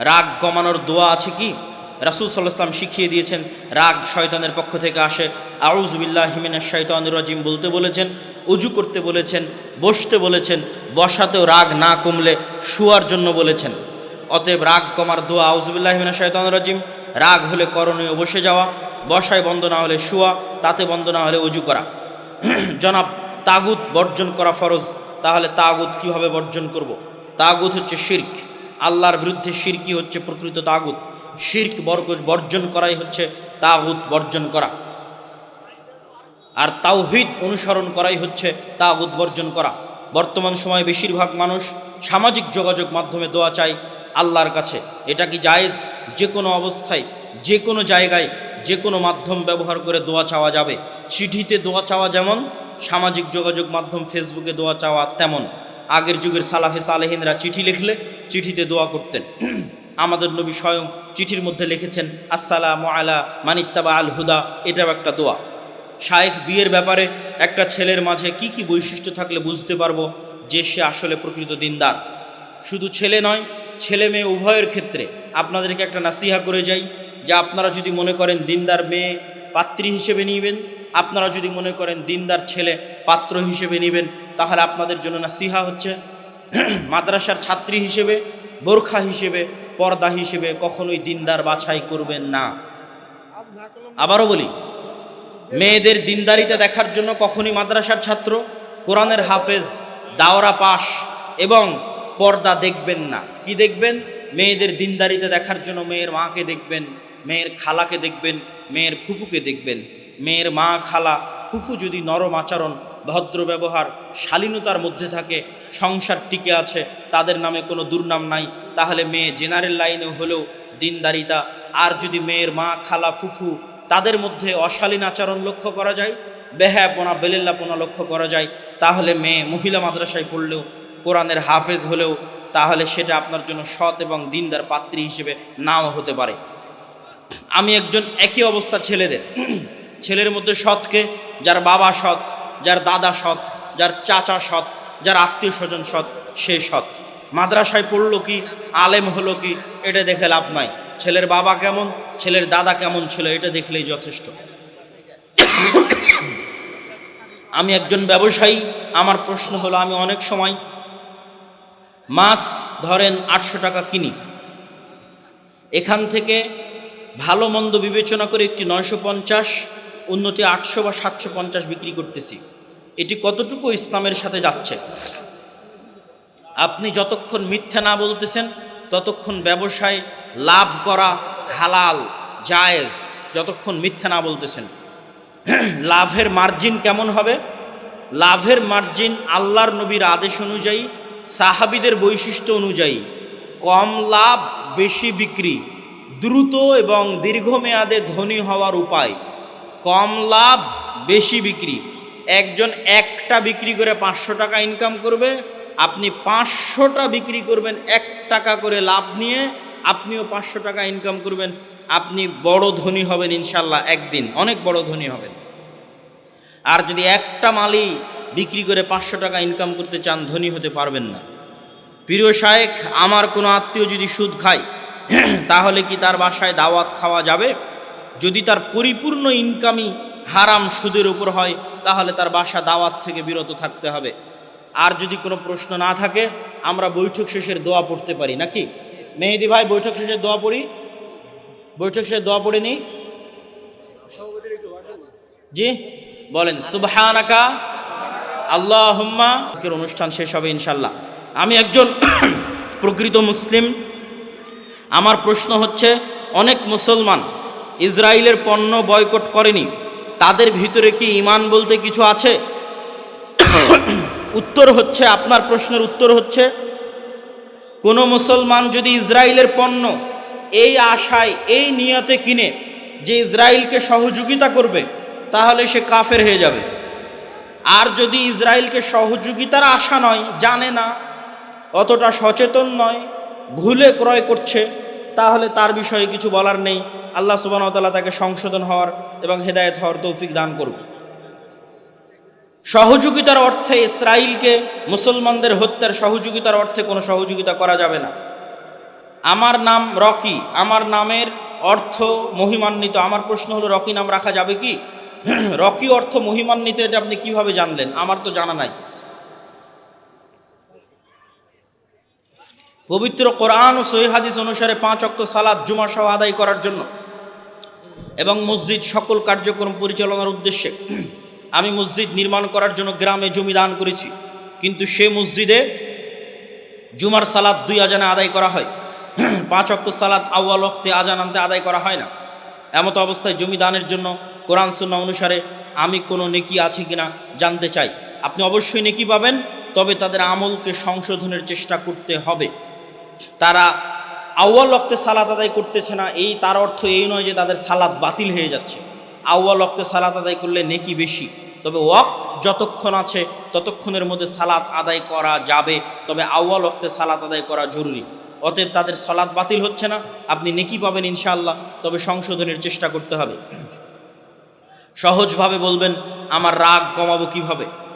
রাগ কমানোর দোয়া আছে কি? রাসুল সাল্লাহাম শিখিয়ে দিয়েছেন, রাগ শয়তানের পক্ষ থেকে আসে। আউজবিল্লাহ হিমিনা শয়তানুর রাজিম বলতে বলেছেন, উজু করতে বলেছেন, বসতে বলেছেন, বসাতেও রাগ না কমলে শুয়ার জন্য বলেছেন। অতএব রাগ কমার দোয়া আউজবিল্লাহ হিমিনা শয়তানুর রাজিম, রাগ হলে করণীয় বসে যাওয়া, বসায় বন্ধ না হলে শুয়া, তাতে বন্ধ না হলে উজু করা। জনাব, তাগুত বর্জন করা ফরজ, তাহলে তাগুত কীভাবে বর্জন করব। তাগুত হচ্ছে শির্ক। আল্লাহর বিরুদ্ধে শিরকি হচ্ছে প্রকৃত তাগুত। শির্ক বর্গ বর্জন করাই হচ্ছে তাগুত বর্জন করা। আর তাওহিদ অনুসরণ করাই হচ্ছে তাগুত বর্জন করা। বর্তমান সময়ে বেশিরভাগ মানুষ সামাজিক যোগাযোগ মাধ্যমে দোয়া চায় আল্লাহর কাছে। এটা কি জায়েজ? যে কোনো অবস্থায়, যে কোনো জায়গায়, যে কোনো মাধ্যম ব্যবহার করে দোয়া চাওয়া যাবে। চিঠিতে দোয়া চাওয়া যেমন, সামাজিক যোগাযোগ মাধ্যম ফেসবুকে দোয়া চাওয়া তেমন। আগের যুগের সালাফে সালেহিনরা চিঠি লিখলে চিঠিতে দোয়া করতেন। আমাদের নবী স্বয়ং চিঠির মধ্যে লিখেছেন, আসসালাম আলা মানিত্তাবা আল হুদা এটাও একটা দোয়া। শায়েখ বিয়ের ব্যাপারে একটা ছেলের মাঝে কি কি বৈশিষ্ট্য থাকলে বুঝতে পারব যে সে আসলে প্রকৃত দিনদার? শুধু ছেলে নয়, ছেলে মেয়ে উভয়ের ক্ষেত্রে আপনাদেরকে একটা নাসিহা করে যাই, যে আপনারা যদি মনে করেন দিনদার মেয়ে পাত্রী হিসেবে নিবেন আপনারা যদি মনে করেন দিনদার ছেলে, পাত্র হিসেবে নেবেন, তাহলে আপনাদের জন্য না সিহা হচ্ছে মাদ্রাসার ছাত্রী হিসেবে, বোরখা হিসেবে, পর্দা হিসেবে কখনোই দিনদার বাছাই করবেন না। আবারও বলি, মেয়েদের দিনদারিতে দেখার জন্য কখনই মাদ্রাসার ছাত্র, কোরআনের হাফেজ, দাওরা পাশ এবং পর্দা দেখবেন না। কি দেখবেন? মেয়েদের দিনদারিতে দেখার জন্য মেয়ের মাকে দেখবেন, মেয়ের খালাকে দেখবেন, মেয়ের ফুফুকে দেখবেন। মেয়ের মা খালা, ফুফু যদি নরম আচরণ, ভদ্র ব্যবহার, শালীনতার মধ্যে থাকে, সংসার টিকে আছে, তাদের নামে কোনো দুর্নাম নাই, তাহলে মেয়ে জেনারেল লাইনে হলেও দিনদারিতা। আর যদি মেয়ের মা, খালা, ফুফু তাদের মধ্যে অশালীন আচরণ লক্ষ্য করা যায়, বেহায়াপনা, বেলেল্লাপনা লক্ষ্য করা যায়, তাহলে মেয়ে মহিলা মাদ্রাসায় পড়লেও, কোরআনের হাফেজ হলেও, তাহলে সেটা আপনার জন্য সৎ এবং দিনদার পাত্রী হিসেবে নাও হতে পারে। আমি একজন একই অবস্থা ছেলেদের। ছেলের মধ্যে সৎকে, যার বাবা সৎ, যার দাদা সৎ, যার চাচা সৎ, যার আত্মীয় স্বজন সৎ, সে সৎ। মাদ্রাসায় পড়ল কি, আলেম হলো কি, এটা দেখে লাভ নাই। ছেলের বাবা কেমন, ছেলের দাদা কেমন ছিল, এটা দেখলেই যথেষ্ট। আমি একজন ব্যবসায়ী, আমার প্রশ্ন হলো, আমি অনেক সময় মাছ ধরেন আটশো টাকা কিনি। এখান থেকে ভালো মন্দ বিবেচনা করে একটি নয়শো পঞ্চাশ উন্নতি আটশো বা সাতশো পঞ্চাশ বিক্রি করতেছি। এটি কতটুকু ইসলামের সাথে যাচ্ছে? আপনি যতক্ষণ মিথ্যা না বলতেছেন, ততক্ষণ ব্যবসায় লাভ করা হালাল, জায়েজ, যতক্ষণ মিথ্যা না বলতেছেন। লাভের মার্জিন কেমন হবে? লাভের মার্জিন আল্লাহর নবীর আদেশ অনুযায়ী, সাহাবিদের বৈশিষ্ট্য অনুযায়ী, কম লাভ, বেশি বিক্রি, দ্রুত এবং দীর্ঘমেয়াদে ধনী হওয়ার উপায়। কম লাভ, বেশি বিক্রি। একজন একটা বিক্রি করে পাঁচশো টাকা ইনকাম করবে, আপনি পাঁচশোটা বিক্রি করবেন, এক টাকা করে লাভ নিয়ে আপনিও পাঁচশো টাকা ইনকাম করবেন। আপনি বড় ধনী হবেন ইনশাল্লাহ একদিন, অনেক বড় ধনী হবেন। আর যদি একটা মালই বিক্রি করে পাঁচশো টাকা ইনকাম করতে চান, ধনী হতে পারবেন না। প্রিয় শায়েখ, আমার কোনো আত্মীয় যদি সুদ খায়, তাহলে কি তার বাসায় দাওয়াত খাওয়া যাবে? যদি তার পরিপূর্ণ ইনকামই হারাম সুদের উপর হয়, তাহলে তার বাসা দাওয়াত থেকে বিরত থাকতে হবে। আর যদি কোনো প্রশ্ন না থাকে, আমরা বৈঠক শেষের দোয়া পড়তে পারি, নাকি? মেহেদি ভাই, বৈঠক শেষের দোয়া পড়ি? বৈঠক শেষের দোয়া পড়ে নিই? জি, বলেন, সুবহানাকা আল্লাহ হুম্মা আজকের অনুষ্ঠান শেষ হবে ইনশাল্লাহ আমি একজন প্রকৃত মুসলিম। আমার প্রশ্ন হচ্ছে, অনেক মুসলমান ইসরায়েলের পণ্য বয়কট করেনি। তাদের ভিতরে কি ইমান বলতে কিছু আছে? উত্তর হচ্ছে, আপনার প্রশ্নের উত্তর হচ্ছে, কোনো মুসলমান যদি ইসরায়েলের পণ্য এই আশায়, এই নিয়তে কিনে, যে ইসরায়েলকে সহযোগিতা করবে, তাহলে সে কাফের হয়ে যাবে। আর যদি ইসরায়েলকে সহযোগিতার আশা নয়, জানে না, অতটা সচেতন নয়, ভুলে ক্রয় করছে তাহলে তার বিষয়ে কিছু বলার নেই। আল্লাহ সুবাহতাল্লাহ তাকে সংশোধন হওয়ার এবং হেদায়ত হওয়ার তৌফিক দান করুক। সহযোগিতার অর্থে ইসরায়েলকে মুসলমানদের হত্যার সহযোগিতার অর্থে কোনো সহযোগিতা করা যাবে না। আমার নাম রকি, আমার নামের অর্থ মহিমান্বিত। আমার প্রশ্ন হলো, রকি নাম রাখা যাবে কি? রকি অর্থ মহিমান্বিত, এটা আপনি কীভাবে জানলেন? আমার তো জানা নাই। পবিত্র কোরআন ও সহি হাদিস অনুসারে পাঁচ অক্ত সালাদ জুমা সহ আদায় করার জন্য। এবং মসজিদ সকল কার্যক্রম পরিচালনার উদ্দেশ্যে আমি মসজিদ নির্মাণ করার জন্য গ্রামে জমি দান করেছি। কিন্তু সে মসজিদে জুমার সালাদ দুই আজানে আদায় করা হয়। পাঁচ অক্ত সালাদ আউয়াল অক্তে আজান আনতে আদায় করা হয় না। এমত অবস্থায় জমি দানের জন্য কোরআন সুন্না অনুসারে আমি কোনো নেকি আছে কিনা জানতে চাই। আপনি অবশ্যই নেকি পাবেন, তবে তাদের আমলকে সংশোধনের চেষ্টা করতে হবে। তারা আউয়াল অক্তে সালাত আদায় করতেছে না। এই তার অর্থ এই নয় যে তাদের সালাত বাতিল হয়ে যাচ্ছে। আউয়াল অক্তে সালাত আদায় করলে নেকি বেশি। তবে ওয়াক যতক্ষণ আছে, ততক্ষণের মধ্যে সালাত আদায় করা যাবে। তবে আউয়াল অক্তে সালাত আদায় করা জরুরি। অতএব তাদের সালাত বাতিল হচ্ছে না। আপনি নেকি পাবেন ইনশাআল্লাহ। তবে সংশোধনের চেষ্টা করতে হবে। সহজভাবে বলবেন, আমার রাগ কমাবো কীভাবে?